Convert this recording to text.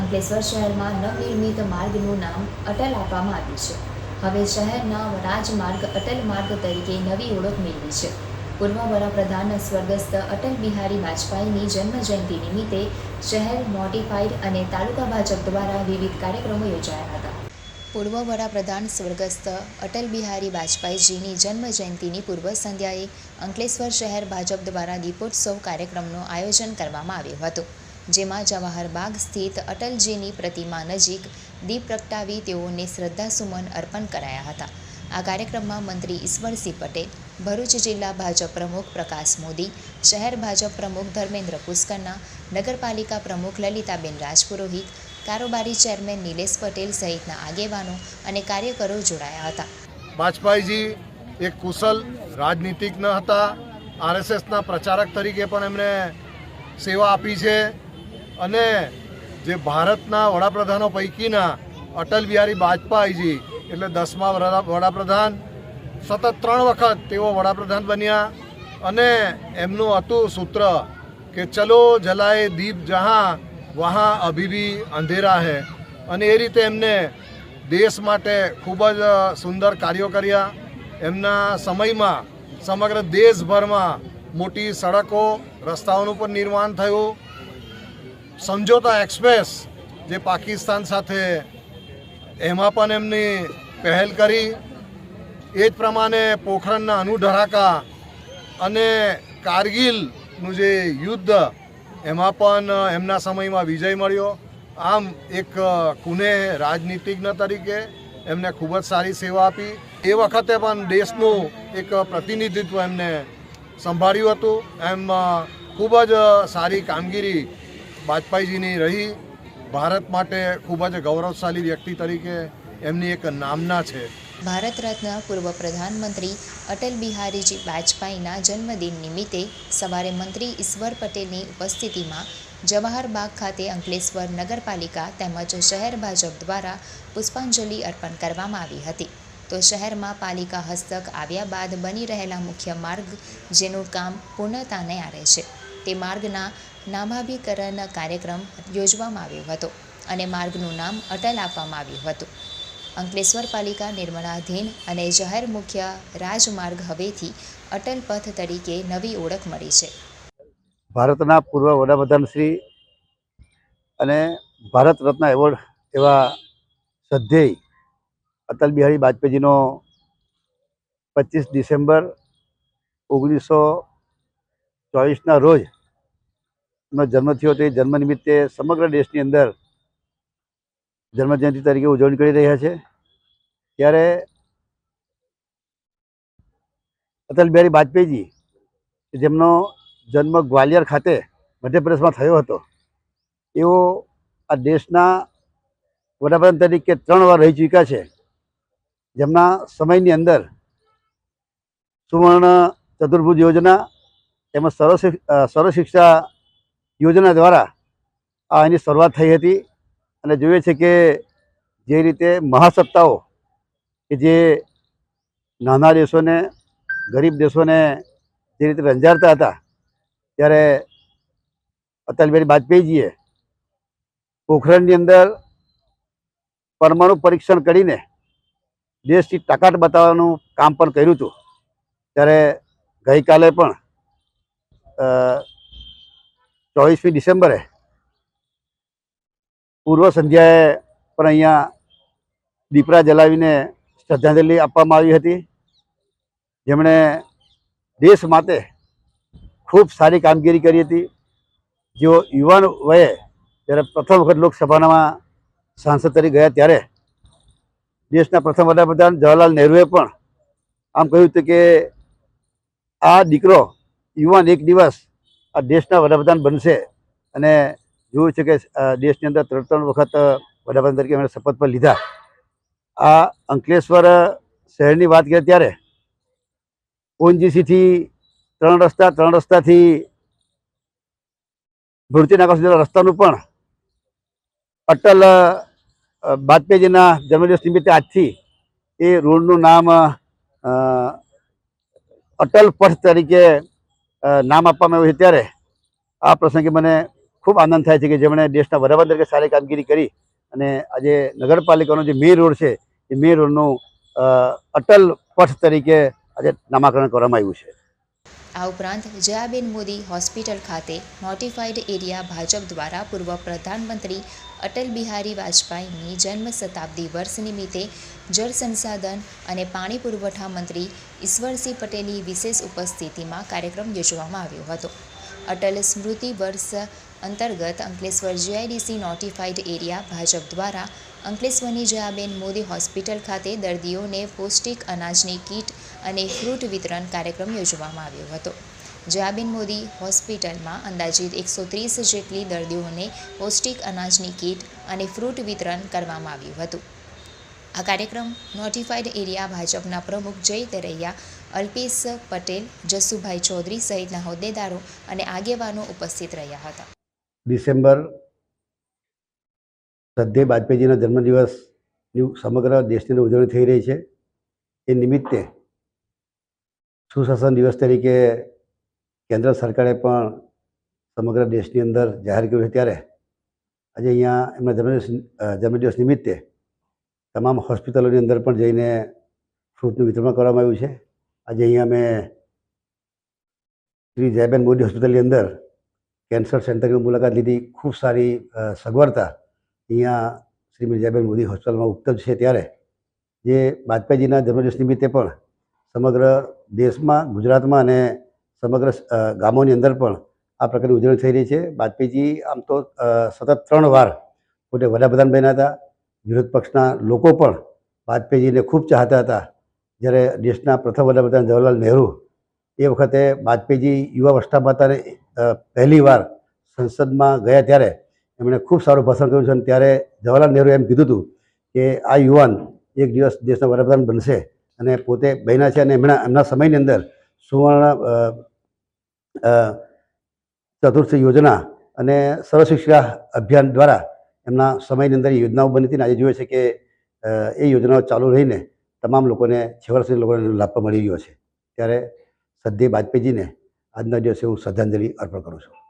અંકલેશ્વર શહેરમાં નવનિર્મિત માર્ગનું નામ અટલ આપવામાં આવ્યું છે. હવે શહેરના રાજમાર્ગ અટલ માર્ગ તરીકે નવી ઓળખ મેળવી છે. પૂર્વ વડાપ્રધાન સ્વર્ગસ્થ અટલ બિહારી વાજપેયીની જન્મ જયંતિ નિમિત્તે શહેર મોડિફાઈડ અને તાલુકા ભાજપ દ્વારા વિવિધ કાર્યક્રમો યોજાયા હતા. પૂર્વ વડાપ્રધાન સ્વર્ગસ્થ અટલ બિહારી વાજપેયીજીની જન્મ જયંતિની પૂર્વ સંધ્યાએ અંકલેશ્વર શહેર ભાજપ દ્વારા દીપોત્સવ કાર્યક્રમનું આયોજન કરવામાં આવ્યું હતું. જેમાં જવાહર બાગ સ્થિત અટલજીની પ્રતિમા નજીક દીપ પ્રગટાવી તેઓને શ્રદ્ધાસુમન અર્પણ કરાયા હતા. આ કાર્યક્રમમાં મંત્રી ઈશ્વરસિંહ પટેલ, ભરૂચ જિલ્લા ભાજપ પ્રમુખ પ્રકાશ મોદી, શહેર ભાજપ પ્રમુખ ધર્મેન્દ્ર પુષ્કરના, નગરપાલિકા પ્રમુખ લલિતાબેન રાજપુરોહિત, કારોબારી ચેરમેન નિલેશ પટેલ સહિતના આગેવાનો અને કાર્યકરો જોડાયા હતા. વાજપાઈજી એક કુશલ રાજનીતિજ્ઞ હતા. આરએસએસના પ્રચારક તરીકે પણ એમણે સેવા આપી છે. અને જે ભારતના વડાપ્રધાનો પૈકીના અટલ બિહારી વાજપેયીજી એટલે દસમા વડાપ્રધાન, સતત ત્રણ વખત તેઓ વડાપ્રધાન બન્યા અને એમનું હતું સૂત્ર કે ચલો જલાએ દીપ જહાં, વહાં અભી ભી અંધેરા હૈ. અને એ રીતે એમને દેશ માટે ખૂબ જ સુંદર કાર્યો કર્યા. એમના સમયમાં સમગ્ર દેશભરમાં મોટી સડકો રસ્તાઓનું પણ નિર્માણ થયું. સમજોતા એક્સપ્રેસ જે પાકિસ્તાન સાથે એમાં પણ એમની પહેલ કરી, એ જ પ્રમાણે પોખરણના અનુઢરાકા અને કારગિલનું જે યુદ્ધ, એમાં પણ એમના સમયમાં વિજય મળ્યો. આમ એક કુને રાજનીતિજ્ઞ તરીકે એમને ખૂબ જ સારી સેવા આપી. એ વખતે પણ દેશનું એક પ્રતિનિધિત્વ એમને સંભાળ્યું હતું. એમ ખૂબ જ સારી કામગીરી વાજપેયીજીની રહી, ભારત માટે ખૂબ જ ગૌરવશાળી વ્યક્તિ તરીકે એમની એક નામના છે. ભારત રત્ન પૂર્વ પ્રધાનમંત્રી અટલ બિહારીજી વાજપેયીના જન્મદિન નિમિત્તે સવારે મંત્રી ઈશ્વર પટેલની ઉપસ્થિતિમાં જવાહરબાગ ખાતે અંકલેશ્વર નગરપાલિકા તેમજ શહેર ભાજપ દ્વારા પુષ્પાંજલિ અર્પણ કરવામાં આવી હતી. તો શહેરમાં પાલિકા હસ્તક આવ્યા બાદ બની રહેલા મુખ્ય માર્ગ, જેનું કામ પૂર્ણતાને આરે છે. તે માર્ગના નામાભિકરણ કાર્યક્રમ યોજવામાં આવ્યો હતો અને માર્ગનું નામ અટલ આપવામાં આવ્યું હતું. અંકલેશ્વર પાલિકા નિર્માણાધીન અને જાહેર મુખ્ય રાજમાર્ગ હવેથી અટલ પથ તરીકે નવી ઓળખ મળી છે. ભારતના પૂર્વ વડાપ્રધાન શ્રી અને ભારત રત્ન એવોર્ડ એવા સધ્યેય અટલ બિહારી વાજપેયીજીનો પચીસ ડિસેમ્બર ઓગણીસો ચોવીસના રોજ એમનો જન્મ થયો તે જન્મ નિમિત્તે સમગ્ર દેશની અંદર જન્મજયંતિ તરીકે ઉજવણી કરી રહ્યા છે. ત્યારે અટલ બિહારી વાજપેયીજી, જેમનો જન્મ ગ્વાલિયર ખાતે મધ્યપ્રદેશમાં થયો હતો, એઓ આ દેશના વડાપ્રધાન તરીકે ત્રણ વાર રહી ચૂક્યા છે. જેમના સમયની અંદર સુવર્ણ ચતુર્ભુજ યોજના, તેમજ સર્વ સર્વ શિક્ષા યોજના દ્વારા આ એની શરૂઆત થઈ હતી અને જોઈએ છે કે જે રીતે મહાસત્તાઓ કે જે નાના દેશોને, ગરીબ દેશોને જે રીતે રંજાડતા હતા, ત્યારે અટલ બિહારી વાજપેયીજીએ પોખરણની અંદર પરમાણુ પરીક્ષણ કરીને દેશની તાકાત બતાવવાનું કામ પણ કર્યું હતું. ત્યારે ગઈકાલે પણ ચોવીસમી ડિસેમ્બરે પૂર્વ સંધ્યાએ પણ અહીંયા દીપડા જલાવીને શ્રદ્ધાંજલિ આપવામાં આવી હતી. જેમણે દેશ માટે ખૂબ સારી કામગીરી કરી હતી. જેઓ યુવાન વયે જ્યારે પ્રથમ વખત લોકસભામાં સાંસદ તરીકે ગયા ત્યારે દેશના પ્રથમ વડાપ્રધાન જવાહરલાલ નહેરુએ પણ આમ કહ્યું હતું કે આ દીકરો યુવાન એક દિવસ આ દેશના વડાપ્રધાન બનશે અને જોયું છે કે દેશની અંદર ત્રણ ત્રણ વખત વડાપ્રધાન તરીકે એમણે શપથ પણ લીધા. આ અંકલેશ્વર શહેરની વાત કરીએ ત્યારે, ઓએનજીસીથી ત્રણ રસ્તા, ત્રણ રસ્તાથી ભૂરતી નાકા સુધીના રસ્તાનું પણ અટલ વાજપેયીજીના જન્મદિવસ નિમિત્તે આજથી એ રોડનું નામ અટલ પથ તરીકે નામ આપવામાં આવ્યું છે ત્યારે આ પ્રસંગે મને ખૂબ આનંદ થાય છે કે જેમણે દેશના વડાપ્રધાન તરીકે સારી કામગીરી કરી અને આજે નગરપાલિકાનો જે મેઇન રોડ છે, એ મેઇન રોડનું અટલ પથ તરીકે આજે નામાકરણ કરવામાં આવ્યું છે. આ ઉપરાંત જયાબેન મોદી હોસ્પિટલ ખાતે નોટિફાઈડ એરિયા ભાજપ દ્વારા પૂર્વ પ્રધાનમંત્રી અટલ બિહારી વાજપેયીની જન્મ શતાબ્દી વર્ષ નિમિત્તે જળ સંસાધન અને પાણી પુરવઠા મંત્રી ઈશ્વરસિંહ પટેલની વિશેષ ઉપસ્થિતિમાં કાર્યક્રમ યોજવામાં આવ્યો હતો. અટલ સ્મૃતિ વર્ષ અંતર્ગત Ankleshwar GIDC notified area Bhajap દ્વારા અંકલેશ્વરની જયાબેન મોદી હોસ્પિટલ ખાતે દર્દીઓને પૌષ્ટિક અનાજની કીટ અને ફ્રૂટ વિતરણ કાર્યક્રમ યોજવામાં આવ્યો હતો. જયાબેન મોદી હોસ્પિટલમાં અંદાજિત એકસો ત્રીસ જેટલી દર્દીઓને પૌષ્ટિક અનાજની કીટ અને ફ્રૂટ વિતરણ કરવામાં આવ્યું હતું. આ કાર્યક્રમ નોટિફાઈડ એરિયા ભાજપના પ્રમુખ જય તરૈયા, અલ્પેશ પટેલ, જસુભાઈ ચૌધરી સહિતના હોદ્દેદારો અને આગેવાનો ઉપસ્થિત રહ્યા હતા. ડિસેમ્બર શ્રદ્ધેય વાજપેયીજીના જન્મદિવસની સમગ્ર દેશની અંદર ઉજવણી થઈ રહી છે. એ નિમિત્તે સુશાસન દિવસ તરીકે કેન્દ્ર સરકારે પણ સમગ્ર દેશની અંદર જાહેર કર્યું છે. ત્યારે આજે અહીંયા એમના જન્મદિવસ જન્મદિવસ નિમિત્તે તમામ હોસ્પિટલોની અંદર પણ જઈને ફ્રૂટનું વિતરણ કરવામાં આવ્યું છે. આજે અહીંયા અમે શ્રી જયબેન મોદી હોસ્પિટલની અંદર કેન્સર સેન્ટરની મુલાકાત લીધી. ખૂબ સારી સગવડતા અહીંયા શ્રી મિર્જાબેન મોદી હોસ્પિટલમાં ઉપલબ્ધ છે ત્યારે, જે વાજપેયીજીના જન્મદિવસ નિમિત્તે પણ સમગ્ર દેશમાં, ગુજરાતમાં અને સમગ્ર ગામોની અંદર પણ આ પ્રકારની ઉજવણી થઈ રહી છે. વાજપેયીજી આમ તો સતત ત્રણ વાર પોતે વડાપ્રધાન બન્યા હતા. વિરોધ પક્ષના લોકો પણ વાજપેયીજીને ખૂબ ચાહતા હતા. જ્યારે દેશના પ્રથમ વડાપ્રધાન જવાહરલાલ નહેરુ એ વખતે વાજપેયીજી યુવાવસ્થામાં હતા પહેલીવાર પહેલી વાર સંસદમાં ગયા ત્યારે એમણે ખૂબ સારું ભાષણ કર્યું છે અને ત્યારે જવાહરલાલ નહેરુએ એમ કીધું હતું કે આ યુવાન એક દિવસ દેશના વડાપ્રધાન બનશે અને પોતે બહેના છે અને એમના એમના સમયની અંદર સુવર્ણ અ, યોજના અને સર્વશિક્ષા અભિયાન દ્વારા એમના સમયની અંદર યોજનાઓ બની હતી અને આજે જોઈએ છે કે એ યોજનાઓ ચાલુ રહીને તમામ લોકોને છેવટ સુધી લોકોને લાભ મળી રહ્યો છે. ત્યારે સદ્ય વાજપેયીજીને આજના દિવસે હું શ્રદ્ધાંજલિ અર્પણ કરું છું.